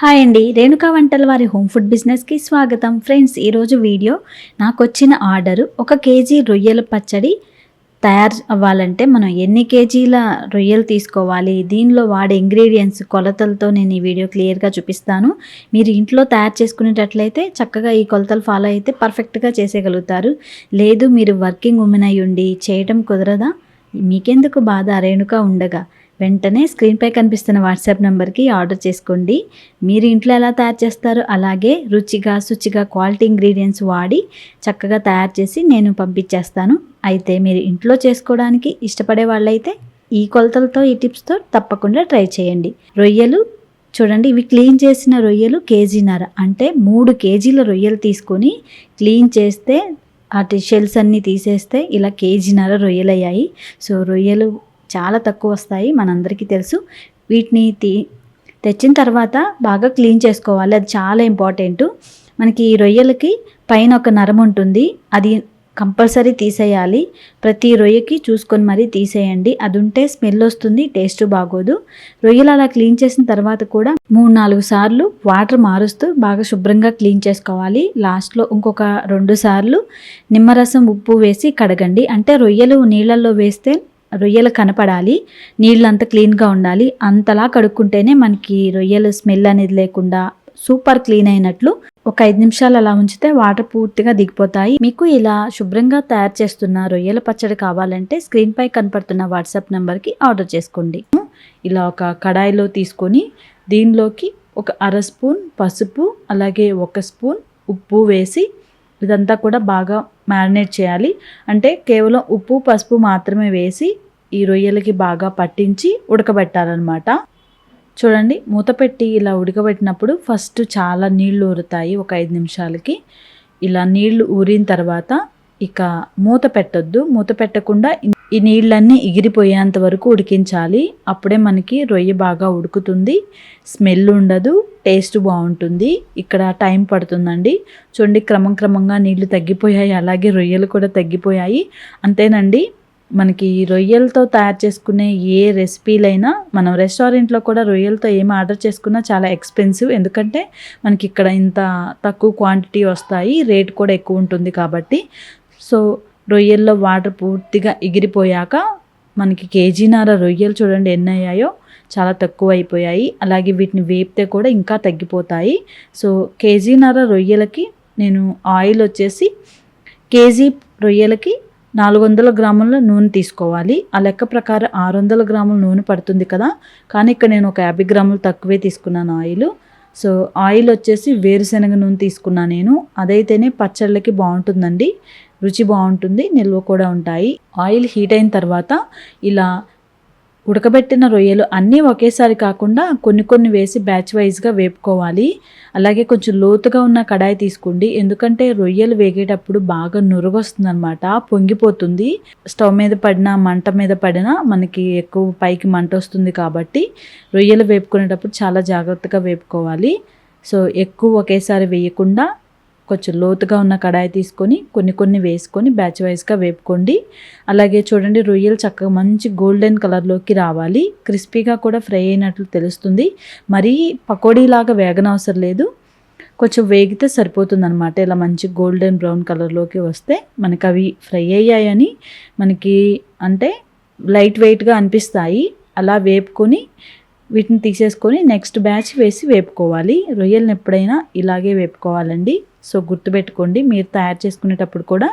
Hi అండి రేణుకా వంటల వారి హోమ్ ఫుడ్ బిజినెస్కి స్వాగతం. ఫ్రెండ్స్ ఈరోజు వీడియో నాకు వచ్చిన ఆర్డరు ఒక కేజీ రొయ్యల పచ్చడి తయారు అవ్వాలంటే మనం ఎన్ని కేజీల రొయ్యలు తీసుకోవాలి దీనిలో వాడే ఇంగ్రీడియంట్స్ కొలతలతో నేను ఈ వీడియో క్లియర్గా చూపిస్తాను. మీరు ఇంట్లో తయారు చేసుకునేటట్లయితే చక్కగా ఈ కొలతలు ఫాలో అయితే పర్ఫెక్ట్గా చేసేయగలుగుతారు. లేదు మీరు వర్కింగ్ ఉమెన్ అయి ఉండి చేయటం కుదరదా? మీకెందుకు బాధ? రేణుక ఉండగా. వెంటనే స్క్రీన్పై కనిపిస్తున్న వాట్సాప్ నెంబర్కి ఆర్డర్ చేసుకోండి. మీరు ఇంట్లో ఎలా తయారు చేస్తారో అలాగే రుచిగా శుచిగా క్వాలిటీ ఇంగ్రీడియంట్స్ వాడి చక్కగా తయారు చేసి నేను పంపించేస్తాను. అయితే మీరు ఇంట్లో చేసుకోవడానికి ఇష్టపడే వాళ్ళైతే ఈ కొలతలతో ఈ టిప్స్తో తప్పకుండా ట్రై చేయండి. రొయ్యలు చూడండి ఇవి క్లీన్ చేసిన రొయ్యలు కేజీన్నర అంటే మూడు కేజీల రొయ్యలు తీసుకొని క్లీన్ చేస్తే వాటి షెల్స్ అన్నీ తీసేస్తే ఇలా కేజీన్నర రొయ్యలు అయ్యాయి సో రొయ్యలు చాలా తక్కువ వస్తాయి మనందరికీ తెలుసు. వీటిని తీ తెచ్చిన తర్వాత బాగా క్లీన్ చేసుకోవాలి. అది చాలా ఇంపార్టెంట్. మనకి ఈ రొయ్యలకి పైన ఒక నరం ఉంటుంది. అది కంపల్సరీ తీసేయాలి. ప్రతి రొయ్యకి చూసుకొని మరీ తీసేయండి. అది ఉంటే స్మెల్ వస్తుంది టేస్ట్ బాగోదు. రొయ్యలు అలా క్లీన్ చేసిన తర్వాత కూడా మూడు నాలుగు సార్లు వాటర్ మారుస్తూ బాగా శుభ్రంగా క్లీన్ చేసుకోవాలి. లాస్ట్లో ఇంకొక రెండు సార్లు నిమ్మరసం ఉప్పు వేసి కడగండి. అంటే రొయ్యలు నీళ్ళల్లో వేస్తే రొయ్యలు కనపడాలి నీళ్ళంతా క్లీన్గా ఉండాలి. అంతలా కడుక్కుంటేనే మనకి రొయ్యలు స్మెల్ అనేది లేకుండా సూపర్ క్లీన్ అయినట్లు ఒక ఐదు నిమిషాలు అలా ఉంచితే వాటర్ పూర్తిగా దిగిపోతాయి. మీకు ఇలా శుభ్రంగా తయారు చేస్తున్న రొయ్యల పచ్చడి కావాలంటే స్క్రీన్ పై కనపడుతున్న వాట్సాప్ నెంబర్కి ఆర్డర్ చేసుకోండి. ఇలా ఒక కడాయిలో తీసుకొని దీనిలోకి ఒక అర స్పూన్ పసుపు అలాగే ఒక స్పూన్ ఉప్పు వేసి ఇదంతా కూడా బాగా మ్యారినేట్ చేయాలి. అంటే కేవలం ఉప్పు పసుపు మాత్రమే వేసి ఈ రొయ్యలకి బాగా పట్టించి ఉడకబెట్టాలన్నమాట. చూడండి మూత పెట్టి ఇలా ఉడకబెట్టినప్పుడు ఫస్ట్ చాలా నీళ్ళు ఊరుతాయి ఒక ఐదు నిమిషాలకి. ఇలా నీళ్ళు ఊరిన తర్వాత ఇక మూత పెట్టొద్దు. మూత పెట్టకుండా ఈ నీళ్ళన్నీ ఎగిరిపోయేంత వరకు ఉడికించాలి. అప్పుడే మనకి రొయ్య బాగా ఉడుకుతుంది. స్మెల్ ఉండదు. టేస్ట్ బాగుంటుంది. ఇక్కడ టైం పడుతుందండి. చూడండి క్రమం క్రమంగా నీళ్ళు తగ్గిపోయాయి. అలాగే రొయ్యలు కూడా తగ్గిపోయాయి. అంతేనండి మనకి రొయ్యలతో తయారు చేసుకునే ఏ రెసిపీలైనా మనం రెస్టారెంట్లో కూడా రొయ్యలతో ఏమి ఆర్డర్ చేసుకున్నా చాలా ఎక్స్పెన్సివ్. ఎందుకంటే మనకి ఇక్కడ ఇంత తక్కువ క్వాంటిటీ వస్తాయి. రేట్ కూడా ఎక్కువ ఉంటుంది కాబట్టి. సో రొయ్యల్లో వాటర్ పూర్తిగా ఎగిరిపోయాక మనకి కేజీన్నర రొయ్యలు చూడండి ఎన్ని అయ్యాయో చాలా తక్కువ అయిపోయాయి అలాగే వీటిని వేపితే కూడా ఇంకా తగ్గిపోతాయి. సో కేజీన్నర రొయ్యలకి నేను ఆయిల్ వచ్చేసి కేజీ రొయ్యలకి నాలుగు వందల గ్రాముల నూనె తీసుకోవాలి. ఆ లెక్క ప్రకారం ఆరు వందల గ్రాముల నూనె పడుతుంది కదా. కానీ ఇక్కడ నేను ఒక యాభై గ్రాములు తక్కువే తీసుకున్నాను ఆయిల్. సో ఆయిల్ వచ్చేసి వేరుశనగ నూనె తీసుకున్నా నేను. అదైతేనే పచ్చళ్ళకి బాగుంటుందండి. రుచి బాగుంటుంది నిల్వ కూడా ఉంటాయి. ఆయిల్ హీట్ అయిన తర్వాత ఇలా ఉడకబెట్టిన రొయ్యలు అన్నీ ఒకేసారి కాకుండా కొన్ని కొన్ని వేసి బ్యాచ్ వైజ్గా వేపుకోవాలి. అలాగే కొంచెం లోతుగా ఉన్న కడాయి తీసుకోండి. ఎందుకంటే రొయ్యలు వేగేటప్పుడు బాగా నురుగొస్తుంది అనమాట పొంగిపోతుంది. స్టవ్ మీద పడినా మంట మీద పడినా మనకి ఎక్కువ పైకి మంట వస్తుంది కాబట్టి రొయ్యలు వేపుకునేటప్పుడు చాలా జాగ్రత్తగా వేపుకోవాలి. సో ఎక్కువ ఒకేసారి వేయకుండా కొంచెం లోతుగా ఉన్న కడాయి తీసుకొని కొన్ని కొన్ని వేసుకొని బ్యాచ్ వైజ్గా వేపుకోండి. అలాగే చూడండి రొయ్యలు చక్కగా మంచి గోల్డెన్ కలర్లోకి రావాలి. క్రిస్పీగా కూడా ఫ్రై అయినట్లు తెలుస్తుంది. మరీ పకోడీలాగా వేగనవసరం లేదు. కొంచెం వేగితే సరిపోతుంది అనమాట ఇలా మంచి గోల్డెన్ బ్రౌన్ కలర్లోకి వస్తే మనకి అవి ఫ్రై అయ్యాయని మనకి అంటే లైట్ వెయిట్గా అనిపిస్తాయి. అలా వేపుకొని వీటిని తీసేసుకొని నెక్స్ట్ బ్యాచ్ వేసి వేపుకోవాలి. రొయ్యలను ఎప్పుడైనా ఇలాగే వేపుకోవాలండి. సో గుర్తుపెట్టుకోండి మీరు తయారు చేసుకునేటప్పుడు కూడా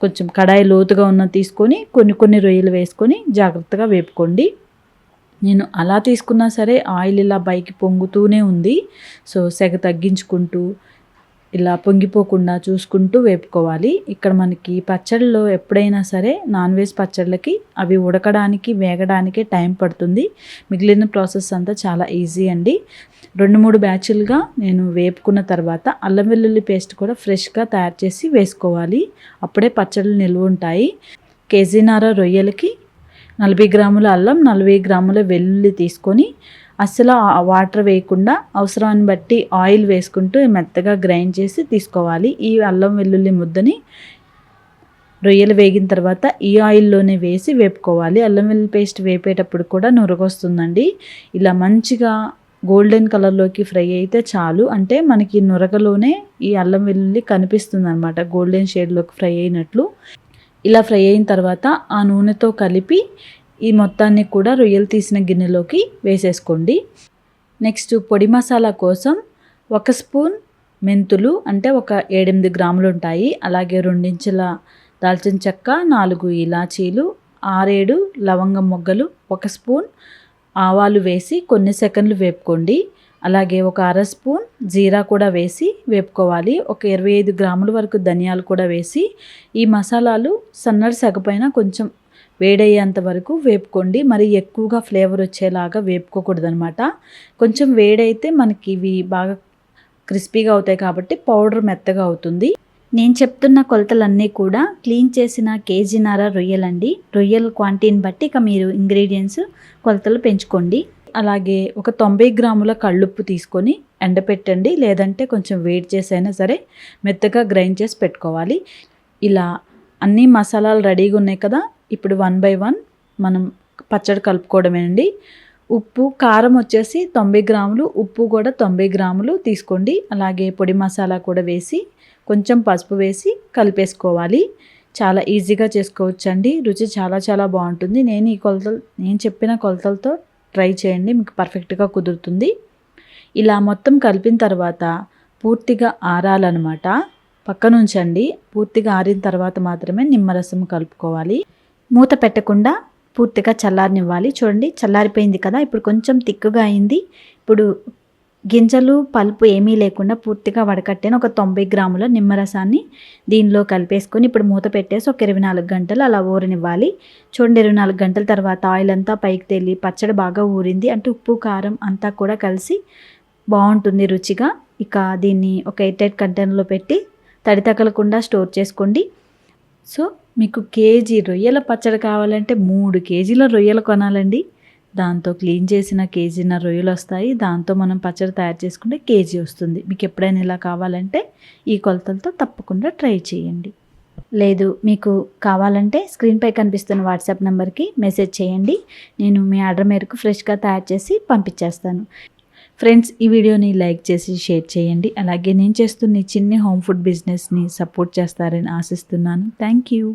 కొంచెం కడాయి లోతుగా ఉన్న తీసుకొని కొన్ని కొన్ని రొయ్యలు వేసుకొని జాగ్రత్తగా వేపుకోండి. నేను అలా తీసుకున్నా సరే ఆయిల్ ఇలా పైకి పొంగుతూనే ఉంది. సో సెగ తగ్గించుకుంటూ ఇలా పొంగిపోకుండా చూసుకుంటూ వేపుకోవాలి. ఇక్కడ మనకి పచ్చళ్ళలో ఎప్పుడైనా సరే నాన్ వెజ్ పచ్చళ్ళకి అవి ఉడకడానికి వేగడానికి టైం పడుతుంది. మిగిలిన ప్రాసెస్ అంతా చాలా ఈజీ అండి. రెండు మూడు బ్యాచ్లుగా నేను వేపుకున్న తర్వాత అల్లం వెల్లుల్లి పేస్ట్ కూడా ఫ్రెష్గా తయారు చేసి వేసుకోవాలి. అప్పుడే పచ్చళ్ళు నిల్వ ఉంటాయి. కేజీనార రొయ్యలకి నలభై గ్రాముల అల్లం నలభై గ్రాముల వెల్లుల్లి తీసుకొని అస్సలు వాటర్ వేయకుండా అవసరాన్ని బట్టి ఆయిల్ వేసుకుంటూ మెత్తగా గ్రైండ్ చేసి తీసుకోవాలి. ఈ అల్లం వెల్లుల్లి ముద్దని రొయ్యలు వేగిన తర్వాత ఈ ఆయిల్లోనే వేసి వేపుకోవాలి. అల్లం వెల్లుల్లి పేస్ట్ వేపేటప్పుడు కూడా నురగొస్తుందండి. ఇలా మంచిగా గోల్డెన్ కలర్లోకి ఫ్రై అయితే చాలు. అంటే మనకి నురగలోనే ఈ అల్లం వెల్లుల్లి కనిపిస్తుంది అనమాట గోల్డెన్ షేడ్లోకి ఫ్రై అయినట్లు. ఇలా ఫ్రై అయిన తర్వాత ఆ నూనెతో కలిపి ఈ మొత్తాన్ని కూడా రొయ్యలు తీసిన గిన్నెలోకి వేసేసుకోండి. నెక్స్ట్ పొడి మసాలా కోసం ఒక స్పూన్ మెంతులు అంటే ఒక ఏడెనిమిది గ్రాములు ఉంటాయి. అలాగే రెండించెల దాల్చిన చెక్క నాలుగు ఇలాచీలు ఆరేడు లవంగం మొగ్గలు ఒక స్పూన్ ఆవాలు వేసి కొన్ని సెకండ్లు వేపుకోండి. అలాగే ఒక అర స్పూన్ జీరా కూడా వేసి వేపుకోవాలి. ఒక ఇరవై ఐదు గ్రాముల వరకు ధనియాలు కూడా వేసి ఈ మసాలాలు సన్నడి సగపైన కొంచెం వేడయ్యేంత వరకు వేపుకోండి. మరి ఎక్కువగా ఫ్లేవర్ వచ్చేలాగా వేపుకోకూడదు అనమాట కొంచెం వేడైతే మనకి ఇవి బాగా క్రిస్పీగా అవుతాయి కాబట్టి పౌడర్ మెత్తగా అవుతుంది. నేను చెప్తున్న కొలతలన్నీ కూడా క్లీన్ చేసిన కేజీన్నర రొయ్యలండి. రొయ్యల క్వాంటిటీని బట్టి ఇక మీరు ఇంగ్రీడియంట్స్ కొలతలు పెంచుకోండి. అలాగే ఒక తొంభై గ్రాముల కళ్ళుప్పు తీసుకొని ఎండపెట్టండి. లేదంటే కొంచెం వేడి చేసైనా సరే మెత్తగా గ్రైండ్ చేసి పెట్టుకోవాలి. ఇలా అన్ని మసాలాలు రెడీగా ఉన్నాయి కదా ఇప్పుడు వన్ బై వన్ మనం పచ్చడి కలుపుకోవడమేనండి. ఉప్పు కారం వచ్చేసి తొంభై గ్రాములు ఉప్పు కూడా తొంభై గ్రాములు తీసుకోండి. అలాగే పొడి మసాలా కూడా వేసి కొంచెం పసుపు వేసి కలిపేసుకోవాలి. చాలా ఈజీగా చేసుకోవచ్చండి. రుచి చాలా చాలా బాగుంటుంది. నేను ఈ కొలతలు నేను చెప్పిన కొలతలతో ట్రై చేయండి. మీకు పర్ఫెక్ట్గా కుదురుతుంది. ఇలా మొత్తం కలిపిన తర్వాత పూర్తిగా ఆరాలన్నమాట. పక్కన ఉంచండి పూర్తిగా ఆరిన తర్వాత మాత్రమే నిమ్మరసం కలుపుకోవాలి. మూత పెట్టకుండా పూర్తిగా చల్లారనివ్వాలి. చూడండి చల్లారిపోయింది కదా ఇప్పుడు కొంచెం తిక్కుగా అయింది. ఇప్పుడు గింజలు పల్పు ఏమీ లేకుండా పూర్తిగా వడకట్టేను. ఒక తొంభై గ్రాముల నిమ్మరసాన్ని దీనిలో కలిపేసుకొని ఇప్పుడు మూత పెట్టేసి ఒక ఇరవై నాలుగు గంటలు అలా ఊరనివ్వాలి. చూడండి ఇరవై నాలుగు గంటల తర్వాత ఆయిల్ అంతా పైకి తేలి పచ్చడి బాగా ఊరింది. అంటే ఉప్పు కారం అంతా కూడా కలిసి బాగుంటుంది రుచిగా. ఇక దీన్ని ఒక ఎయిట్ ఎయిట్ కంటైనర్లో పెట్టి తడి తగలకుండా స్టోర్ చేసుకోండి. సో మీకు కేజీ రొయ్యల పచ్చడి కావాలంటే మూడు కేజీల రొయ్యలు కొనాలండి. దాంతో క్లీన్ చేసిన కేజీన రొయ్యలు వస్తాయి. దాంతో మనం పచ్చడి తయారు చేసుకుంటే కేజీ వస్తుంది. మీకు ఎప్పుడైనా ఇలా కావాలంటే ఈ కొలతలతో తప్పకుండా ట్రై చేయండి. లేదు మీకు కావాలంటే స్క్రీన్పై కనిపిస్తున్న వాట్సాప్ నెంబర్కి మెసేజ్ చేయండి. నేను మీ ఆర్డర్ మేరకు ఫ్రెష్గా తయారు చేసి పంపించేస్తాను. ఫ్రెండ్స్ ఈ వీడియోని లైక్ చేసి షేర్ చేయండి. అలాగే నేను చేస్తున్న చిన్న హోమ్ ఫుడ్ బిజినెస్ని సపోర్ట్ చేస్తారని ఆశిస్తున్నాను. Thank you